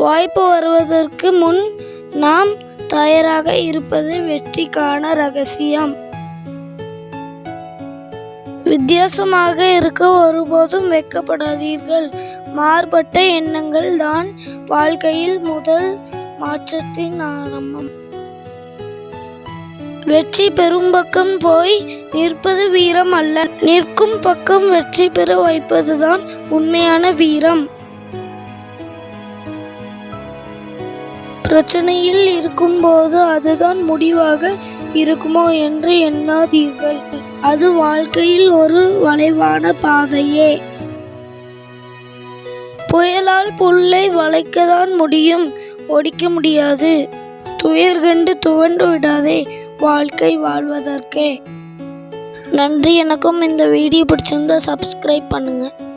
வாய்ப்பு வருவதற்கு முன் நாம் தயாராக இருப்பது வெற்றிக்கான ரகசியம். வித்தியாசமாக இருக்க ஒருபோதும் வெட்கப்படாதீர்கள். மாறுபட்ட எண்ணங்கள் தான் வாழ்க்கையில் முதல் மாற்றத்தின் ஆரம்பம். வெற்றி பெறும் பக்கம் போய் நிற்பது வீரம் அல்ல. நிற்கும் பக்கம் வெற்றி பெற வைப்பதுதான் உண்மையான வீரம். பிரச்சனையில் இருக்கும்போது அதுதான் முடிவாக இருக்குமோ என்று எண்ணாதீர்கள். அது வாழ்க்கையில் ஒரு வளைவான பாதையே. புயலால் புல்லை வளைக்கதான் முடியும். ஒடிக்க முடியாது. துயர் கண்டு துவண்டு விடாதே வாழ்க்கை வாழ்வதற்கே. நன்றி. எனக்கும் இந்த வீடியோ பிடிச்சிருந்தா சப்ஸ்கிரைப் பண்ணுங்கள்